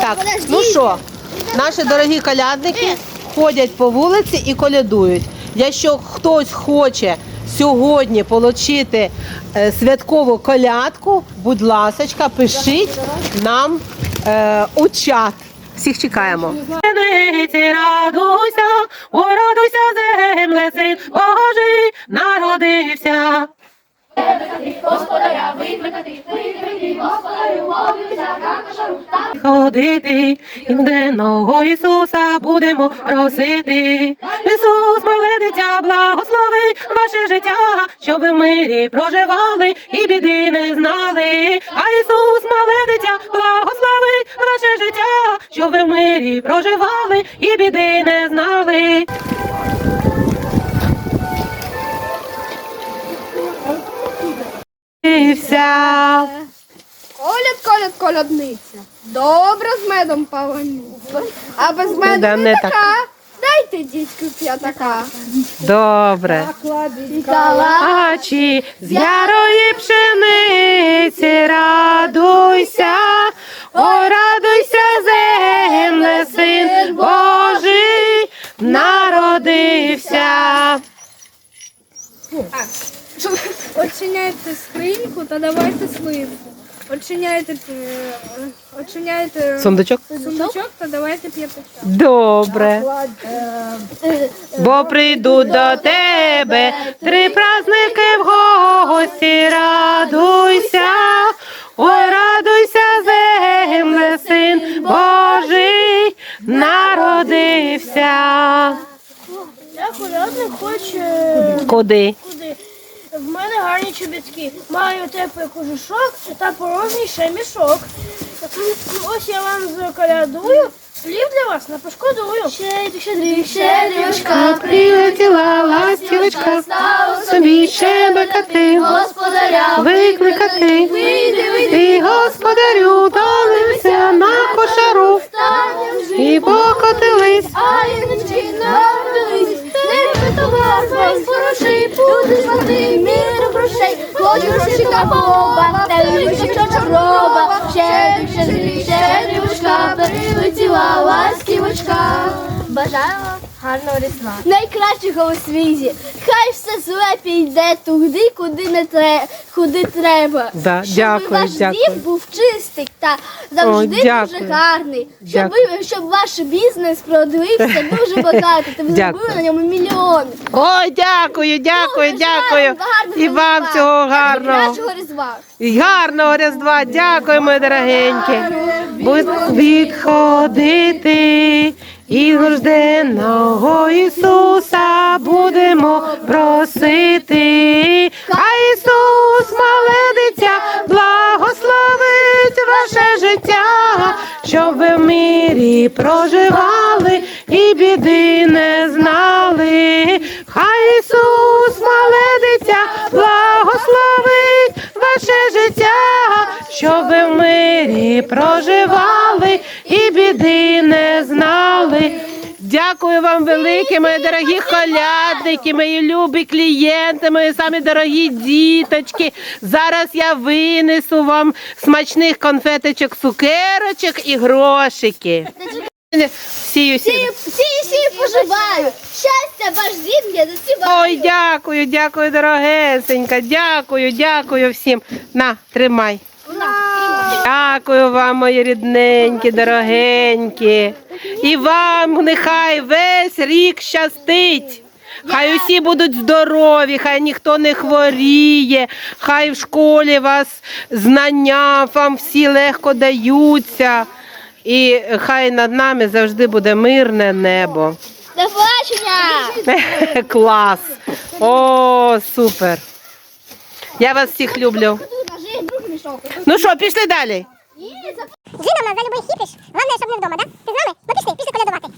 Так, ну що, наші дорогі колядники ходять по вулиці і колядують. Якщо хтось хоче сьогодні отримати е, святкову колядку, будь ласочка, пишіть нам е, у чат. Всіх чекаємо. Радуйся, ой, радуйся, земле, син Божий народився. Ходити і денного Ісуса будемо просити. Ісус, мале дитя, благослови ваше життя, щоб ви в мирі проживали і біди не знали. А Ісус, мале дитя, благослови ваше життя, щоб ви в мирі проживали і біди не знали. Вся. Коляд, колядниця. Добре з медом повинні. А без меду Да, не, не така. Дайте дітьку п'ятака. Добре. А чи з ярої пшениці радуйся, ой, радуйся, земле, син Божий народився. Очиняйте скриньку та давайте сливку. Очиняйте, е, очиняйте Сундучок? сундучок та давайте п'ятачок. Добре. Бо прийдуть до тебе три праздники в гості, радуйся, ой, радуйся, земле, син Божий народився. Я колядник хочу Куди? В мене гарні чобітки. Маю теплий кожушок та порожній ще мішок. Ось я вам заколядую. Слів для вас не пошкодую. Щедрик, щедрівочка, Прилетіла ластівочка, собі щебекати, господаря, викликати. І господарю долився люди звати міру грошей, кожушика боба, та вишика ще щедрик, ще щедрівочка, прилетіла ластівочка. Бажаємо гарного різдва. Найкращого у світі. Хай все зле піде туди, куди не треба, куди треба. Да, щоб дякую, ваш дякую. дім був чистий та завжди О, дякую. дуже гарний. Щоб, ви, щоб ваш бізнес продлився дуже багато, та ви Дякую. заробили на ньому мільйони. Ой, дякую, дякую, Дуже дякую. І вам цього гарного. Найкращого різдва. І Гарного Різдва, дякую, мої дорогенькі. Будь відходити і рожденого Ісуса будемо просити. А Ісус, мале дитя, благословить ваше життя, щоб ви в мирі проживали і біди не знали. Хай Ісус, мале дитя, благословить ваше життя, щоб ви в мирі проживали і біди не знали. Дякую вам велике, мої дорогі колядники, мої любі клієнти, мої самі дорогі діточки. Зараз я винесу вам смачних конфеточок, цукерочок і грошики. Сію, сію. Всі, всі поживаю. Щастя, ваш дім, я засіваю. Ой, дякую, дякую, дорогесенька. Дякую, дякую всім. На, тримай. Дякую вам, мої рідненькі, дорогенькі. І вам нехай весь рік щастить. Хай усі будуть здорові, хай ніхто не хворіє, хай в школі вас знання вам всі легко даються. І хай над нами завжди буде мирне небо. До побачення. Клас! О, супер! Я вас всіх люблю. Ну що, пішли далі? Дві нам на любий хіпіш. Головне, щоб не дома, да? Ты з нами? Ну пішли, пішли колядувати.